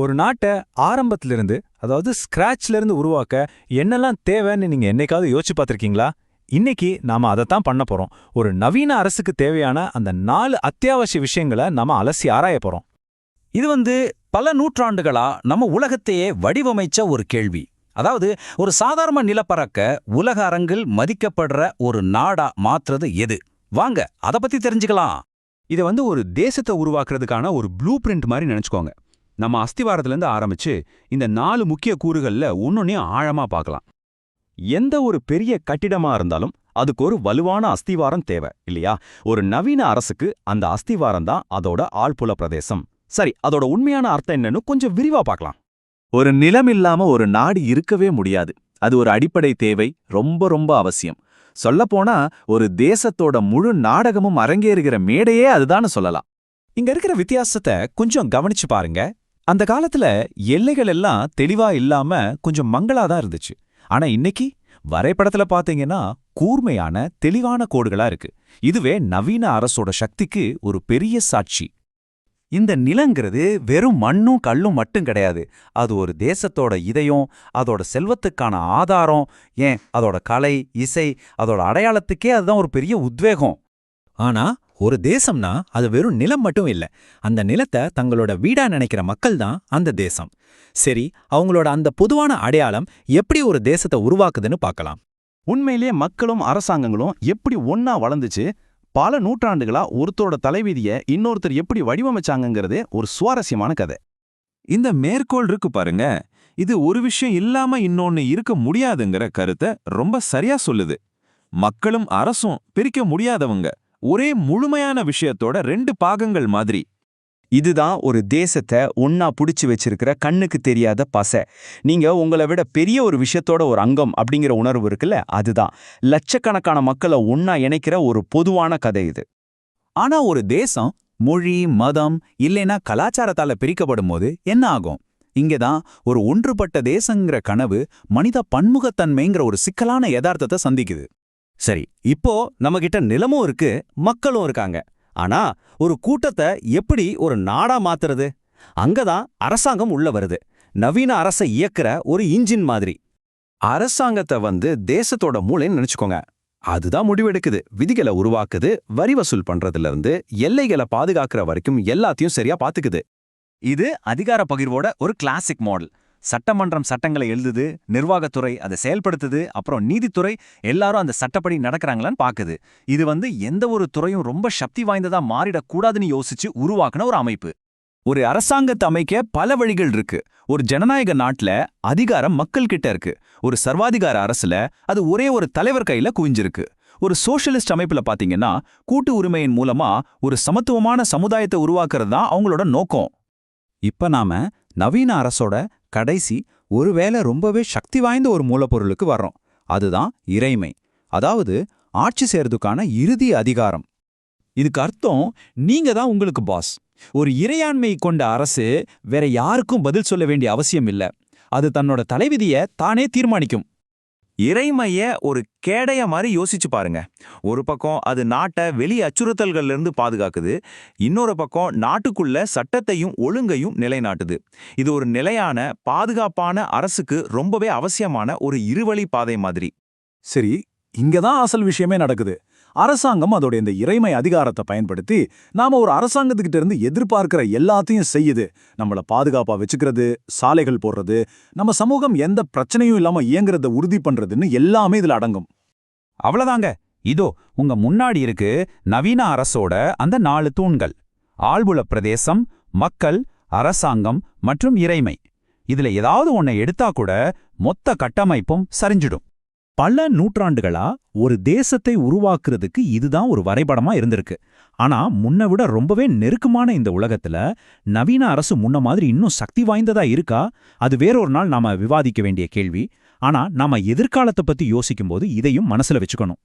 ஒரு நாட்டை ஆரம்பத்திலிருந்து அதாவது ஸ்க்ராட்ச்லேருந்து இருந்து உருவாக்க என்னெல்லாம் தேவைன்னு நீங்க என்னைக்காவது யோசிச்சு பார்த்துருக்கீங்களா? இன்னைக்கு நாம அதைத்தான் பண்ண போறோம். ஒரு நவீன அரசுக்கு தேவையான அந்த நாலு அத்தியாவசிய விஷயங்களை நாம அலசி ஆராய போறோம். இது வந்து பல நூற்றாண்டுகளா நம்ம உலகத்தையே வடிவமைச்ச ஒரு கேள்வி. அதாவது ஒரு சாதாரண நிலப்பரக்க உலக அரங்கில் மதிக்கப்படுற ஒரு நாடா மாத்துறது எது? வாங்க அத பத்தி தெரிஞ்சுக்கலாம். இதை வந்து ஒரு தேசத்தை உருவாக்குறதுக்கான ஒரு ப்ளூ பிரிண்ட் மாதிரி நினைச்சுக்கோங்க. நம்ம அஸ்திவாரத்திலேருந்து ஆரம்பிச்சு இந்த நாலு முக்கிய கூறுகள்ல ஒன்னொன்னையும் ஆழமா பார்க்கலாம். எந்த ஒரு பெரிய கட்டிடமா இருந்தாலும் அதுக்கு ஒரு வலுவான அஸ்திவாரம் தேவை இல்லையா? ஒரு நவீன அரசுக்கு அந்த அஸ்திவாரம் தான் அதோட ஆழ்புல பிரதேசம். சரி அதோட உண்மையான அர்த்தம் என்னன்னு கொஞ்சம் விரிவா பார்க்கலாம். ஒரு நிலம் இல்லாம ஒரு நாடு இருக்கவே முடியாது. அது ஒரு அடிப்படை தேவை ரொம்ப ரொம்ப அவசியம். சொல்லப்போனா ஒரு தேசத்தோட முழு நாடகமும் அரங்கேறுகிற மேடையே அதுதான்னு சொல்லலாம். இங்க இருக்கிற வித்தியாசத்தை கொஞ்சம் கவனிச்சு பாருங்க. அந்த காலத்துல எல்லைகள் எல்லாம் தெளிவா இல்லாம கொஞ்சம் மங்களா தான் இருந்துச்சு. ஆனா இன்னைக்கு வரைபடத்துல பாத்தீங்கன்னா கூர்மையான தெளிவான கோடுகளா இருக்கு. இதுவே நவீன அரசோட சக்திக்கு ஒரு பெரிய சாட்சி. இந்த நிலங்கிறது வெறும் மண்ணும் கல்லும் மட்டும் கிடையாது. அது ஒரு தேசத்தோட இதயம் அதோட செல்வத்துக்கான ஆதாரம் ஏன் அதோட கலை இசை அதோட அடையாளத்துக்கே அதுதான் ஒரு பெரிய உத்வேகம். ஆனா ஒரு தேசம்னா அது வெறும் நிலம் மட்டும் இல்ல. அந்த நிலத்தை தங்களோட வீடா நினைக்கிற மக்கள் தான் அந்த தேசம். சரி அவங்களோட அந்த பொதுவான அடையாளம் எப்படி ஒரு தேசத்தை உருவாக்குதுன்னு பார்க்கலாம். உண்மையிலேயே மக்களும் அரசாங்கங்களும் எப்படி ஒன்னா வளர்ந்துச்சு பல நூற்றாண்டுகளா ஒருத்தரோட தலைவிதிய இன்னொருத்தர் எப்படி வடிவமைச்சாங்கங்கிறதே ஒரு சுவாரஸ்யமான கதை. இந்த மேற்கோள் இருக்கு பாருங்க இது ஒரு விஷயம் இல்லாம இன்னொன்னு இருக்க முடியாதுங்கிற கருத்தை ரொம்ப சரியா சொல்லுது. மக்களும் அரசும் பிரிக்க முடியாதவங்க. ஒரே முழுமையான விஷயத்தோட ரெண்டு பாகங்கள் மாதிரி. இதுதான் ஒரு தேசத்தை ஒன்னா புடிச்சு வச்சிருக்கிற கண்ணுக்கு தெரியாத பசை. நீங்க உங்களை விட பெரிய ஒரு விஷயத்தோட ஒரு அங்கம் அப்படிங்கிற உணர்வு இருக்குல்ல அதுதான். லட்சக்கணக்கான மக்களை ஒன்னா இணைக்கிற ஒரு பொதுவான கதை இது. ஆனா ஒரு தேசம் மொழி மதம் இல்லைன்னா கலாச்சாரத்தால பிரிக்கப்படும் போது என்ன ஆகும்? இங்கதான் ஒரு ஒன்றுபட்ட தேசங்கிற கனவு மனித பன்முகத்தன்மைங்கிற ஒரு சிக்கலான யதார்த்தத்தை சந்திக்குது. சரி இப்போ நம்மகிட்ட நிலமும் இருக்கு மக்களும் இருக்காங்க. ஆனா ஒரு கூட்டத்தை எப்படி ஒரு நாடா மாத்துறது? அங்கதான் அரசாங்கம் உள்ள வருது. நவீன அரசை இயக்குற ஒரு இன்ஜின் மாதிரி. அரசாங்கத்தை வந்து தேசத்தோட மூளைன்னு நினைச்சுக்கோங்க. அதுதான் முடிவெடுக்குது. விதிகளை உருவாக்குது. வரி வசூல் பண்றதுல இருந்து எல்லைகளை பாதுகாக்கிற வரைக்கும் எல்லாத்தையும் சரியா பாத்துக்குது. இது அதிகார பகிர்வோட ஒரு கிளாசிக் மாடல் சட்டமன்றம் சட்டங்களை எழுதுது நிர்வாகத்துறை அதை செயல்படுத்துது அப்புறம் நீதித்துறை எல்லாரும் அந்த சட்டப்படி நடக்கிறாங்களான்னு பாக்குது. இது வந்து எந்த ஒரு துறையும் ரொம்ப சக்தி வாய்ந்ததா மாறிடக்கூடாதுன்னு யோசிச்சு உருவாக்குன ஒரு அமைப்பு. ஒரு அரசாங்கத்தை அமைக்க பல வழிகள் இருக்கு. ஒரு ஜனநாயக நாட்டுல அதிகாரம் மக்கள் கிட்ட இருக்கு. ஒரு சர்வாதிகார அரசுல அது ஒரே ஒரு தலைவர் கையில குவிஞ்சிருக்கு. ஒரு சோஷலிஸ்ட் அமைப்புல பாத்தீங்கன்னா கூட்டு உரிமையின் மூலமா ஒரு சமத்துவமான சமுதாயத்தை உருவாக்குறது தான் அவங்களோட நோக்கம். இப்ப நாம நவீன அரசோட கடைசி ஒருவேளை ரொம்பவே சக்தி வாய்ந்த ஒரு மூலப்பொருளுக்கு வர்றோம். அதுதான் இறைமை. அதாவது ஆட்சி செய்யறதுக்கான இறுதி அதிகாரம். இதுக்கு அர்த்தம் நீங்க தான் உங்களுக்கு பாஸ் ஒரு இறையாண்மை கொண்ட அரசு வேற யாருக்கும் பதில் சொல்ல வேண்டிய அவசியம் இல்ல. அது தன்னோட தலைவிதிய தானே தீர்மானிக்கும். இறைமைய ஒரு கேடைய மாதிரி யோசிச்சு பாருங்க. ஒரு பக்கம் அது நாட்டை வெளி அச்சுறுத்தல்கள்ல இருந்து பாதுகாக்குது. இன்னொரு பக்கம் நாட்டுக்குள்ள சட்டத்தையும் ஒழுங்கையும் நிலைநாட்டுது. இது ஒரு நிலையான பாதுகாப்பான அரசுக்கு ரொம்பவே அவசியமான ஒரு இருவழி பாதை மாதிரி. சரி இங்கதான் அசல் விஷயமே நடக்குது. அரசாங்கம் அதோட இந்த இறைமை அதிகாரத்தை பயன்படுத்தி நாம ஒரு அரசாங்கத்துக்கிட்ட இருந்து எதிர்பார்க்கிற எல்லாத்தையும் செய்யுது. நம்மள பாதுகாப்பா வச்சுக்கிறது சாலைகள் போடுறது நம்ம சமூகம் எந்த பிரச்சனையும் இல்லாம இயங்குறத உறுதி பண்றதுன்னு எல்லாமே இதுல அடங்கும். அவ்வளவுதாங்க. இதோ உங்க முன்னாடி இருக்கு நவீன அரசோட அந்த நாலு தூண்கள். ஆழ்புல பிரதேசம் மக்கள் அரசாங்கம் மற்றும் இறைமை. இதுல ஏதாவது ஒன்னை எடுத்தா கூட மொத்த கட்டமைப்பும் சரிஞ்சிடும். பல நூற்றாண்டுகளா ஒரு தேசத்தை உருவாக்குறதுக்கு இதுதான் ஒரு வரைபடமா இருந்திருக்கு. ஆனா முன்ன விட ரொம்பவே நெருக்கமான இந்த உலகத்துல நவீன அரசு முன்ன மாதிரி இன்னும் சக்தி வாய்ந்ததா இருக்கா? அது வேறொரு நாள் நாம விவாதிக்க வேண்டிய கேள்வி. ஆனா நாம எதிர்காலத்தை பத்தி யோசிக்கும்போது இதையும் மனசுல வச்சுக்கணும்.